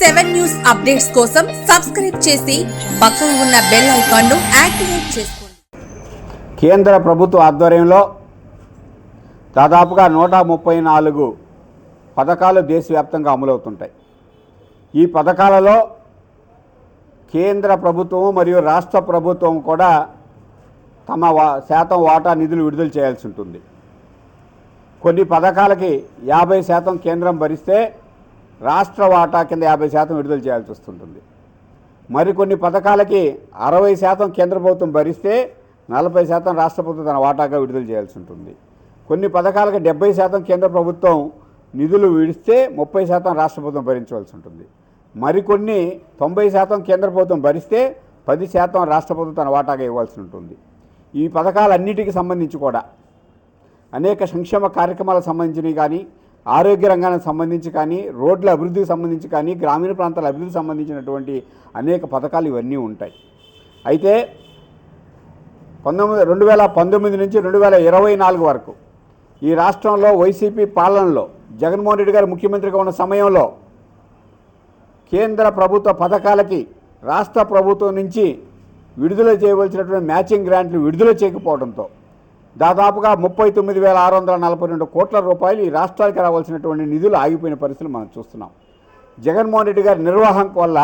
Seven news updates కోసం subscribe చేసి పక్కన ఉన్న బెల్ ఐకాన్ను యాక్టివేట్ చేసుకోండి. కేంద్ర ప్రభుత్వ ఆధ్వర్యంలో దాదాపుగా నూట ముప్పై నాలుగు పథకాలు దేశవ్యాప్తంగా అమలవుతుంటాయి. ఈ పథకాలలో కేంద్ర ప్రభుత్వం మరియు రాష్ట్ర ప్రభుత్వం కూడా తమ వా శాతం వాటా నిధులు విడుదల చేయాల్సి ఉంటుంది. కొన్ని పథకాలకి యాభై శాతం కేంద్రం భరిస్తే రాష్ట్ర వాటా కింద యాభై శాతం విడుదల చేయాల్సి వస్తుంటుంది. మరికొన్ని పథకాలకి అరవై శాతం కేంద్ర ప్రభుత్వం భరిస్తే నలభై శాతం రాష్ట్ర ప్రభుత్వం తన వాటాగా విడుదల చేయాల్సి ఉంటుంది. కొన్ని పథకాలకి డెబ్బై శాతం కేంద్ర ప్రభుత్వం నిధులు విడిస్తే ముప్పై శాతం రాష్ట్ర ప్రభుత్వం భరించవలసి ఉంటుంది. మరికొన్ని తొంభై శాతం కేంద్ర ప్రభుత్వం భరిస్తే పది శాతం రాష్ట్ర ప్రభుత్వం తన వాటాగా ఇవ్వాల్సి ఉంటుంది. ఈ పథకాలన్నిటికీ సంబంధించి కూడా అనేక సంక్షేమ కార్యక్రమాలకు సంబంధించినవి కానీ ఆరోగ్య రంగానికి సంబంధించి కానీ రోడ్ల అభివృద్ధికి సంబంధించి కానీ గ్రామీణ ప్రాంతాల అభివృద్ధికి సంబంధించినటువంటి అనేక పథకాలు ఇవన్నీ ఉంటాయి. అయితే పంతొమ్మిది రెండు వేల పంతొమ్మిది నుంచి రెండు వేల ఇరవై నాలుగు వరకు ఈ రాష్ట్రంలో వైసీపీ పాలనలో జగన్మోహన్ రెడ్డి గారు ముఖ్యమంత్రిగా ఉన్న సమయంలో కేంద్ర ప్రభుత్వ పథకాలకి రాష్ట్ర ప్రభుత్వం నుంచి విడుదల చేయవలసినటువంటి మ్యాచింగ్ గ్రాంట్లు విడుదల చేయకపోవడంతో దాదాపుగా ముప్పై తొమ్మిది వేల ఆరు వందల నలభై రెండు కోట్ల రూపాయలు ఈ రాష్ట్రానికి రావాల్సినటువంటి నిధులు ఆగిపోయిన పరిస్థితులు మనం చూస్తున్నాం. జగన్మోహన్ రెడ్డి గారి నిర్వాహం వల్ల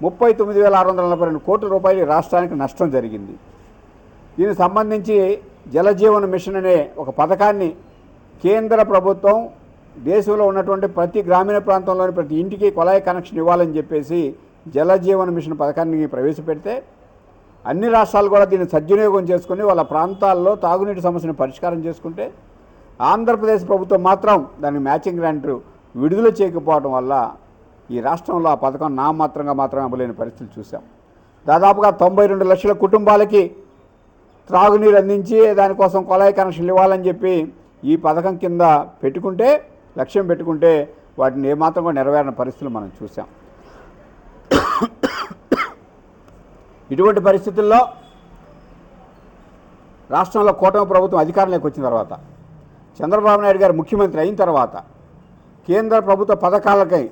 ముప్పై తొమ్మిది వేల ఆరు వందల నలభై రెండు కోట్ల రూపాయలు ఈ రాష్ట్రానికి నష్టం జరిగింది. దీనికి సంబంధించి జలజీవన మిషన్ అనే ఒక పథకాన్ని కేంద్ర ప్రభుత్వం దేశంలో ఉన్నటువంటి ప్రతి గ్రామీణ ప్రాంతంలోని ప్రతి ఇంటికి కొలాయి కనెక్షన్ ఇవ్వాలని చెప్పేసి జలజీవన మిషన్ పథకాన్ని ప్రవేశపెడితే అన్ని రాష్ట్రాలు కూడా దీన్ని సద్వినియోగం చేసుకుని వాళ్ళ ప్రాంతాల్లో తాగునీటి సమస్యను పరిష్కారం చేసుకుంటే ఆంధ్రప్రదేశ్ ప్రభుత్వం మాత్రం దానికి మ్యాచింగ్ గ్రాంట్ విడుదల చేయకపోవడం వల్ల ఈ రాష్ట్రంలో ఆ పథకం నామాత్రంగా మాత్రమే అమలేని పరిస్థితులు చూసాం దాదాపుగా తొంభై రెండు లక్షల కుటుంబాలకి త్రాగునీరు అందించి దానికోసం కొలాయి కనెక్షన్లు ఇవ్వాలని చెప్పి ఈ పథకం కింద పెట్టుకుంటే లక్ష్యం పెట్టుకుంటే వాటిని ఏమాత్రం కూడా నెరవేరిన పరిస్థితులు మనం చూసాం ఇటువంటి పరిస్థితుల్లో రాష్ట్రంలో కూటమి ప్రభుత్వం అధికారంలోకి వచ్చిన తర్వాత చంద్రబాబు నాయుడు గారు ముఖ్యమంత్రి అయిన తర్వాత కేంద్ర ప్రభుత్వ పథకాలకై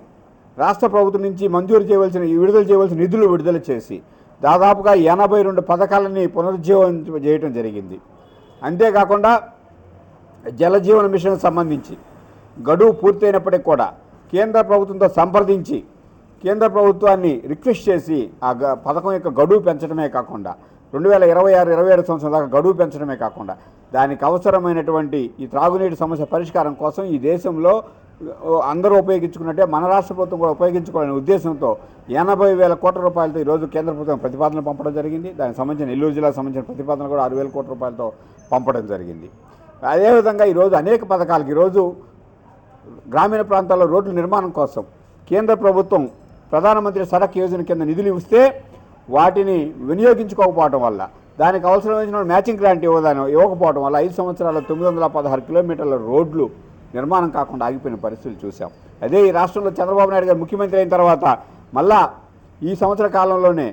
రాష్ట్ర ప్రభుత్వం నుంచి మంజూరు చేయవలసిన విడుదల చేయవలసిన నిధులు విడుదల చేసి దాదాపుగా ఎనభై రెండు పథకాలని పునరుజ్జీవం చేయడం జరిగింది. అంతేకాకుండా జలజీవన మిషన్ సంబంధించి గడువు పూర్తయినప్పటికీ కూడా కేంద్ర ప్రభుత్వంతో సంప్రదించి కేంద్ర ప్రభుత్వాన్ని రిక్వెస్ట్ చేసి ఆ గ- పథకం యొక్క గడువు పెంచడమే కాకుండా రెండు వేల ఇరవై ఆరు ఇరవై ఏడు సంవత్సరం దాకా గడువు పెంచడమే కాకుండా దానికి అవసరమైనటువంటి ఈ త్రాగునీటి సమస్య పరిష్కారం కోసం ఈ దేశంలో అందరూ ఉపయోగించుకున్నట్టే మన రాష్ట్ర ప్రభుత్వం కూడా ఉపయోగించుకోవాలనే ఉద్దేశంతో ఎనభై వేల కోట్ల రూపాయలతో ఈరోజు కేంద్ర ప్రభుత్వం ప్రతిపాదన పంపడం జరిగింది. దానికి సంబంధించిన నెల్లూరు జిల్లాకు సంబంధించిన ప్రతిపాదన కూడా ఆరు వేల కోట్ల రూపాయలతో పంపడం జరిగింది. అదేవిధంగా ఈరోజు అనేక పథకాలకు ఈరోజు గ్రామీణ ప్రాంతాల్లో రోడ్ల నిర్మాణం కోసం కేంద్ర ప్రభుత్వం ప్రధానమంత్రి సడక్ యోజన కింద నిధులు ఇస్తే వాటిని వినియోగించుకోకపోవడం వల్ల దానికి అవసరమైన మ్యాచింగ్ గ్రాంట్ ఇవ్వదాని ఇవ్వకపోవడం వల్ల ఐదు సంవత్సరాల తొమ్మిది వందల పదహారు కిలోమీటర్ల రోడ్లు నిర్మాణం కాకుండా ఆగిపోయిన పరిస్థితులు చూసాం అదే ఈ రాష్ట్రంలో చంద్రబాబు నాయుడు గారు ముఖ్యమంత్రి అయిన తర్వాత మళ్ళా ఈ సంవత్సర కాలంలోనే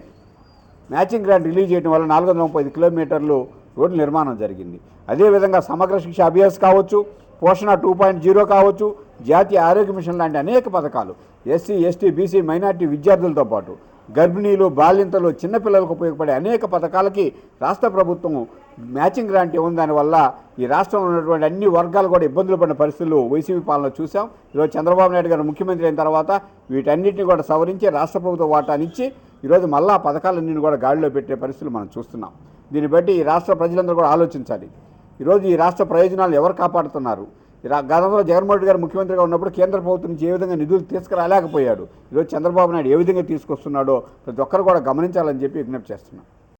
మ్యాచింగ్ గ్రాంట్ రిలీజ్ చేయడం వల్ల నాలుగు వందల ముప్పై ఐదు కిలోమీటర్లు రోడ్డు నిర్మాణం జరిగింది. అదేవిధంగా సమగ్ర శిక్ష అభ్యాస్ కావచ్చు పోషణ టూ పాయింట్ జీరో కావచ్చు జాతీయ ఆరోగ్య మిషన్ లాంటి అనేక పథకాలు ఎస్సీ ఎస్టీ బీసీ మైనార్టీ విద్యార్థులతో పాటు గర్భిణీలు బాలింతలు చిన్నపిల్లలకు ఉపయోగపడే అనేక పథకాలకి రాష్ట్ర ప్రభుత్వం మ్యాచింగ్ గ్రాంట్ ఇవ్వని దానివల్ల ఈ రాష్ట్రంలో ఉన్నటువంటి అన్ని వర్గాలు కూడా ఇబ్బందులు పడిన పరిస్థితులు వైసీపీ పాలన చూసాం ఈరోజు చంద్రబాబు నాయుడు గారు ముఖ్యమంత్రి అయిన తర్వాత వీటన్నిటిని కూడా సవరించి రాష్ట్ర ప్రభుత్వ వాటానిచ్చి ఈరోజు మళ్ళా ఆ పథకాలన్నింటిని కూడా గాడిలో పెట్టే పరిస్థితులు మనం చూస్తున్నాం. దీన్ని బట్టి ఈ రాష్ట్ర ప్రజలందరూ కూడా ఆలోచించాలి. ఈరోజు ఈ రాష్ట్ర ప్రయోజనాలు ఎవరు కాపాడుతున్నారు? గతంలో జగన్మోహన్ రెడ్డి గారు ముఖ్యమంత్రిగా ఉన్నప్పుడు కేంద్ర ప్రభుత్వం నుంచి ఏ విధంగా నిధులు తీసుకురాలేకపోయాడు? ఈరోజు చంద్రబాబు నాయుడు ఏ విధంగా తీసుకొస్తున్నాడో ప్రతి ఒక్కరు కూడా గమనించాలని చెప్పి విజ్ఞప్తి చేస్తున్నాను